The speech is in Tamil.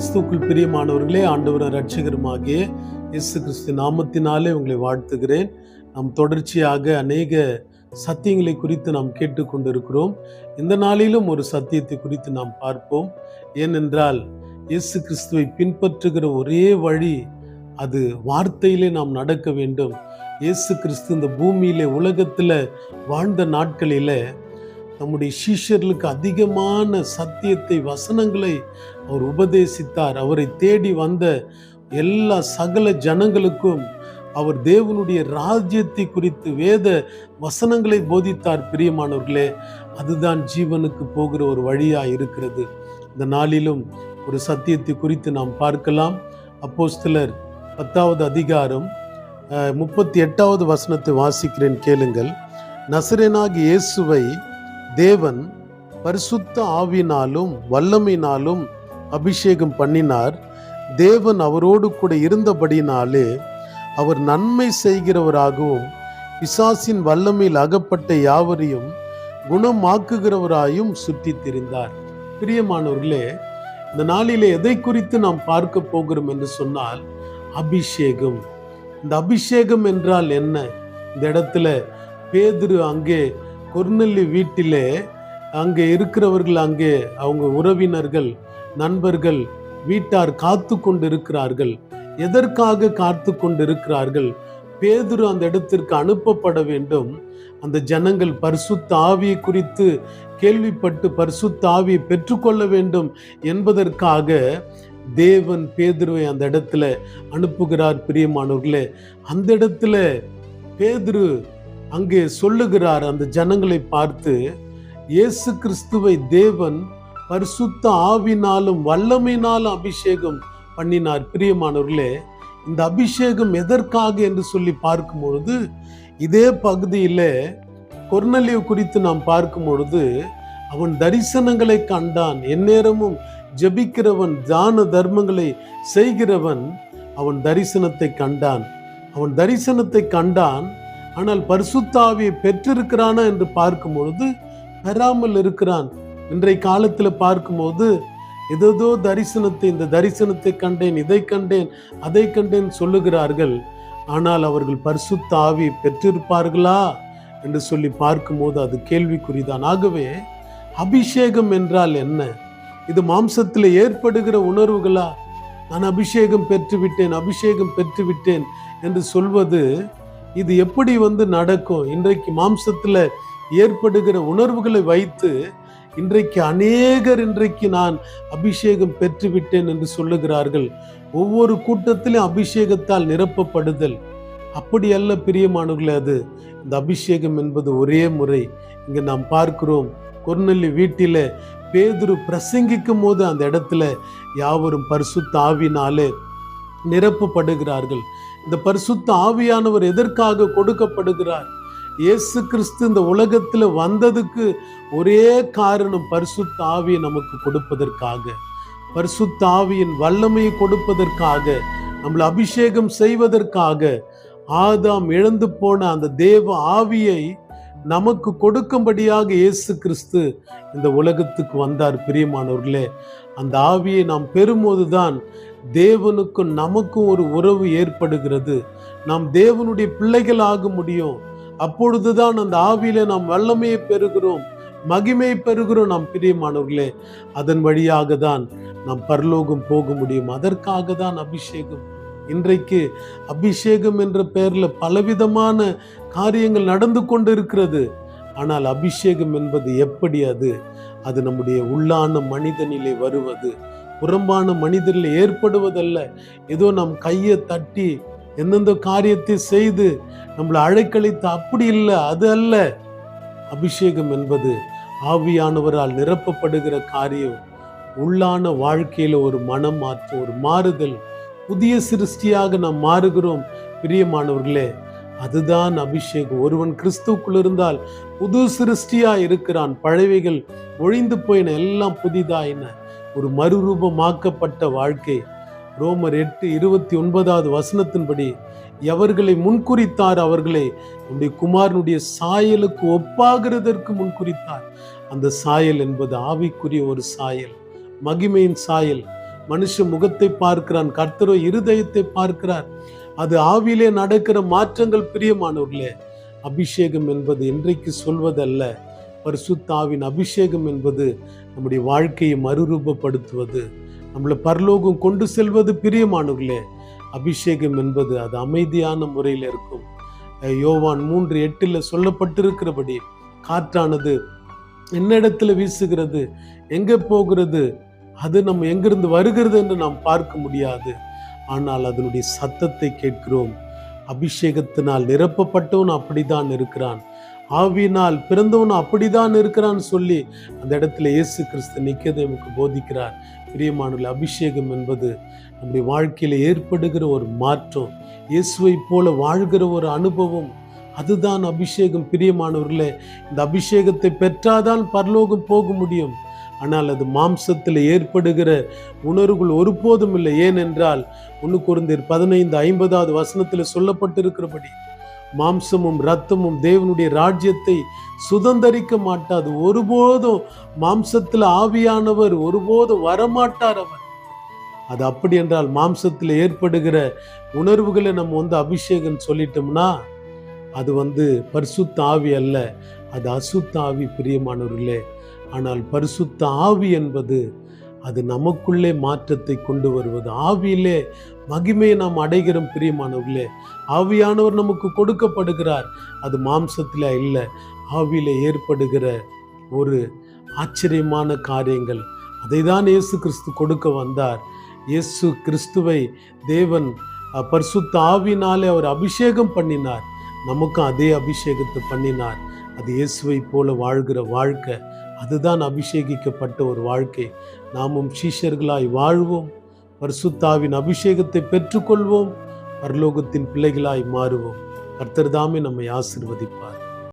கிறிஸ்துக்குள் பிரியமானவர்களே ஆண்டவர் ரட்சகருமாகிய இயேசு கிறிஸ்து நாமத்தினாலே உங்களை வாழ்த்துகிறேன். நாம் தொடர்ச்சியாக அநேக சத்தியங்களை குறித்து நாம் கேட்டுக்கொண்டிருக்கிறோம். இந்த நாளிலும் ஒரு சத்தியத்தை குறித்து நாம் பார்ப்போம். ஏனென்றால் இயேசு கிறிஸ்துவை பின்பற்றுகிற ஒரே வழி அது வார்த்தையிலே நாம் நடக்க வேண்டும். இயேசு கிறிஸ்து இந்த பூமியிலே உலகத்தில் வாழ்ந்த நாட்களிலே நம்முடைய சீஷர்களுக்கு அதிகமான சத்தியத்தை வசனங்களை அவர் உபதேசித்தார். அவரை தேடி வந்த எல்லா சகல ஜனங்களுக்கும் அவர் தேவனுடைய ராஜ்யத்தை குறித்து வேத வசனங்களை போதித்தார். பிரியமானவர்களே அதுதான் ஜீவனுக்கு போகிற ஒரு வழியாக இருக்கிறது. இந்த நாளிலும் ஒரு சத்தியத்தை குறித்து நாம் பார்க்கலாம். அப்போ சிலர் பத்தாவது அதிகாரம் முப்பத்தி எட்டாவது வசனத்தை வாசிக்கிறேன் கேளுங்கள். நசரேனாகி இயேசுவை தேவன் பரிசுத்த ஆவினாலும் வல்லமையினாலும் அபிஷேகம் பண்ணினார். தேவன் அவரோடு கூட இருந்தபடினாலே அவர் நன்மை செய்கிறவராகவும் பிசாசின் வல்லமையில் அகப்பட்ட யாவரையும் குணமாக்குகிறவராயும் சுற்றித் திரிந்தார் பிரியமானவர்களே இந்த நாளிலே எதை குறித்து நாம் பார்க்க போகிறோம் என்று சொன்னால் அபிஷேகம். இந்த அபிஷேகம் என்றால் என்ன? இந்த இடத்துல பேதுரு அங்கே கொர்நெல்லி வீட்டிலே அங்கே இருக்கிறவர்கள் அங்கே அவங்க உறவினர்கள் நண்பர்கள் வீட்டார் காத்து கொண்டு இருக்கிறார்கள் எதற்காக காத்து கொண்டு இருக்கிறார்கள் பேதுரு அந்த இடத்திற்கு அனுப்பப்பட வேண்டும். அந்த ஜனங்கள் பரிசுத்த ஆவியை குறித்து கேள்விப்பட்டு பரிசுத்த ஆவியை பெற்றுக்கொள்ள வேண்டும் என்பதற்காக தேவன் பேதுருவை அந்த இடத்துல அனுப்புகிறார். பிரியமானவர்களே அந்த இடத்துல பேதுரு அங்கே சொல்லுகிறார் அந்த ஜனங்களை பார்த்து இயேசு கிறிஸ்துவை தேவன் பரிசுத்த ஆவினாலும் வல்லமையினாலும் அபிஷேகம் பண்ணினார். பிரியமானவர்களே இந்த அபிஷேகம் எதற்காக என்று சொல்லி பார்க்கும் பொழுது இதே பகுதியில் கொர்நலியு குறித்து நாம் பார்க்கும் பொழுது அவன் தரிசனங்களை கண்டான் எந்நேரமும் ஜெபிக்கிறவன் தான தர்மங்களை செய்கிறவன் அவன் தரிசனத்தை கண்டான். அவன் தரிசனத்தை கண்டான் ஆனால் பரிசுத்தாவியை பெற்றிருக்கிறானா என்று பார்க்கும் பொழுது பெறாமல் இருக்கிறான். இன்றைய காலத்தில் பார்க்கும்போது ஏதோ தரிசனத்தை இந்த தரிசனத்தை கண்டேன் இதை கண்டேன் அதை கண்டேன் சொல்லுகிறார்கள். ஆனால் அவர்கள் பரிசுத்த ஆவி பெற்றிருப்பார்களா என்று சொல்லி பார்க்கும்போது அது கேள்விக்குறிதான். ஆகவே அபிஷேகம் என்றால் என்ன? இது மாம்சத்தில் ஏற்படுகிற உணர்வுகளா? நான் அபிஷேகம் பெற்றுவிட்டேன் அபிஷேகம் பெற்றுவிட்டேன் என்று சொல்வது இது எப்படி வந்து நடக்கும்? இன்றைக்கு மாம்சத்தில் ஏற்படுகிற உணர்வுகளை வைத்து இன்றைக்கு அநேகர் இன்றைக்கு நான் அபிஷேகம் பெற்றுவிட்டேன் என்று சொல்லுகிறார்கள். ஒவ்வொரு கூட்டத்திலும் அபிஷேகத்தால் நிரப்பப்படுதல். அப்படி அல்ல பிரியமானவர்களே அது இந்த அபிஷேகம் என்பது ஒரே முறை. இங்கே நாம் பார்க்கிறோம் கொர்நெல்லி வீட்டில் பேதுரு பிரசங்கிக்கும் போது அந்த இடத்துல யாவரும் பரிசுத்த ஆவினாலே நிரப்பப்படுகிறார்கள். இந்த பரிசுத்த ஆவியானவர் எதற்காக கொடுக்கப்படுகிறார்? இயேசு கிறிஸ்து இந்த உலகத்துல வந்ததுக்கு ஒரே காரணம் பரிசுத்த ஆவியை நமக்கு கொடுப்பதற்காக. பரிசுத்த ஆவியின் வல்லமையை கொடுப்பதற்காக நம்மளை அபிஷேகம் செய்வதற்காக ஆதாம் இழந்து போன அந்த தேவ ஆவியை நமக்கு கொடுக்கும்படியாக இயேசு கிறிஸ்து இந்த உலகத்துக்கு வந்தார். பிரியமானவர்களே அந்த ஆவியை நாம் பெறும்போதுதான் தேவனுக்கும் நமக்கும் ஒரு உறவு ஏற்படுகிறது. நாம் தேவனுடைய பிள்ளைகள் ஆக முடியும். அப்பொழுதுதான் அந்த ஆவியில நாம் வல்லமையை பெறுகிறோம். மகிமையை பெறுகிறோம் நாம் பிரியமானவர்களே. அதன் வழியாக தான் நாம் பரலோகம் போக முடியும். அதற்காக தான் அபிஷேகம். இன்றைக்கு அபிஷேகம் என்ற பெயர்ல பலவிதமான காரியங்கள் நடந்து கொண்டு இருக்கிறது ஆனால் அபிஷேகம் என்பது எப்படி அது? அது நம்முடைய உள்ளான மனிதனிலே வருவது. புறம்பான மனிதரில் ஏற்படுவதல்ல. ஏதோ நம் கையை தட்டி எந்தெந்த காரியத்தை செய்து நம்மளை அழைக்கழித்து அப்படி இல்லை அது அல்ல. அபிஷேகம் என்பது ஆவியானவரால் நிரப்பப்படுகிற காரியம். உள்ளான வாழ்க்கையில் ஒரு மனம் மாற்று ஒரு மாறுதல். புதிய சிருஷ்டியாக நாம் மாறுகிறோம். பிரியமானவர்களே அதுதான் அபிஷேகம். ஒருவன் கிறிஸ்துக்குள் இருந்தால் புது சிருஷ்டியா இருக்கிறான். பழவைகள் ஒழிந்து போயின எல்லாம் புதிதாயின. ஒரு மறுரூபமாக்கப்பட்ட வாழ்க்கை. ரோமர் எட்டு இருபத்தி ஒன்பதாவது வசனத்தின்படி எவர்களை முன்குறித்தார் அவர்களை? நம்முடைய குமாரனுடைய சாயலுக்கு ஒப்பாகிறதற்கு முன்குறித்தார். அந்த சாயல் என்பது ஆவிக்குரிய ஒரு சாயல் மகிமையின் சாயல். மனுஷ முகத்தை பார்க்கிறான் கர்த்தரோ இருதயத்தை பார்க்கிறார். அது ஆவியிலே நடக்கிற மாற்றங்கள் பிரியமானவர்களே அபிஷேகம் என்பது இன்றைக்கு சொல்வதல்ல. பரிசுத்தாவின் அபிஷேகம் என்பது நம்முடைய வாழ்க்கையை மறுரூபப்படுத்துவது. நம்மளை பரலோகம் கொண்டு செல்வது பிரியமானவர்களே அபிஷேகம் என்பது அது அமைதியான முறையில் இருக்கும். யோவான் மூன்று எட்டில் சொல்லப்பட்டிருக்கிறபடி காற்றானது என்ன இடத்துல வீசுகிறது எங்கே போகிறது அது நம்ம எங்கிருந்து வருகிறது என்று நாம் பார்க்க முடியாது. ஆனால் அதனுடைய சத்தத்தை கேட்கிறோம். அபிஷேகத்தினால் நிரப்பப்பட்டவன் அப்படிதான் இருக்கிறான். ஆவியினால் பிறந்தவன் அப்படிதான் இருக்கிறான்னு சொல்லி அந்த இடத்துல இயேசு கிறிஸ்து நிக்கதேவுக்கு போதிக்கிறார். பிரியமானவர்களே அபிஷேகம் என்பது நம்முடைய வாழ்க்கையில் ஏற்படுகிற ஒரு மாற்றம். இயேசுவை போல வாழ்கிற ஒரு அனுபவம். அதுதான் அபிஷேகம். பிரியமானவர்களே இந்த அபிஷேகத்தை பெற்றாதான் பரலோகம் போக முடியும். ஆனால் அது மாம்சத்தில் ஏற்படுகிற உணர்வுகள் ஒருபோதும் இல்லை. ஏனென்றால் ஒன்று குருந்தீர் பதினைந்து ஐம்பதாவது வசனத்தில் சொல்லப்பட்டிருக்கிறபடி மாம்சமும் ரத்தமும் தேவனுடைய ராஜ்யத்தை சுதந்தரிக்க மாட்டாது. ஒருபோதும் மாம்சத்தில் ஆவியானவர் ஒருபோதும் வரமாட்டார் அவர். அது அப்படி என்றால் மாம்சத்தில் ஏற்படுகிற உணர்வுகளை நம்ம வந்து அபிஷேகம் சொல்லிட்டோம்னா அது வந்து பரிசுத்த ஆவி அல்ல. அது அசுத்த ஆவி பிரியமானவர்களே. ஆனால் பரிசுத்த ஆவி என்பது அது நமக்குள்ளே மாற்றத்தை கொண்டு வருவது. ஆவியிலே மகிமையை நாம் அடைகிறோம் பிரியமானவர்களே. ஆவியானவர் நமக்கு கொடுக்கப்படுகிறார். அது மாம்சத்தில் இல்லை ஆவியில் ஏற்படுகிற ஒரு ஆச்சரியமான காரியங்கள். அதை தான் இயேசு கிறிஸ்து கொடுக்க வந்தார். இயேசு கிறிஸ்துவை தேவன் பரிசுத்த ஆவினாலே அவர் அபிஷேகம் பண்ணினார். நமக்கும் அதே அபிஷேகத்தை பண்ணினார். அது இயேசுவை போல வாழ்கிற வாழ்க்கை. அதுதான் அபிஷேகிக்கப்பட்ட ஒரு வாழ்க்கை. நாமும் சீஷர்களாய் வாழ்வோம். பரிசுத்தாவின் அபிஷேகத்தை பெற்றுக்கொள்வோம். பரலோகத்தின் பிள்ளைகளாய் மாறுவோம். கர்த்தர்தாமே நம்மை ஆசிர்வதிப்பார்.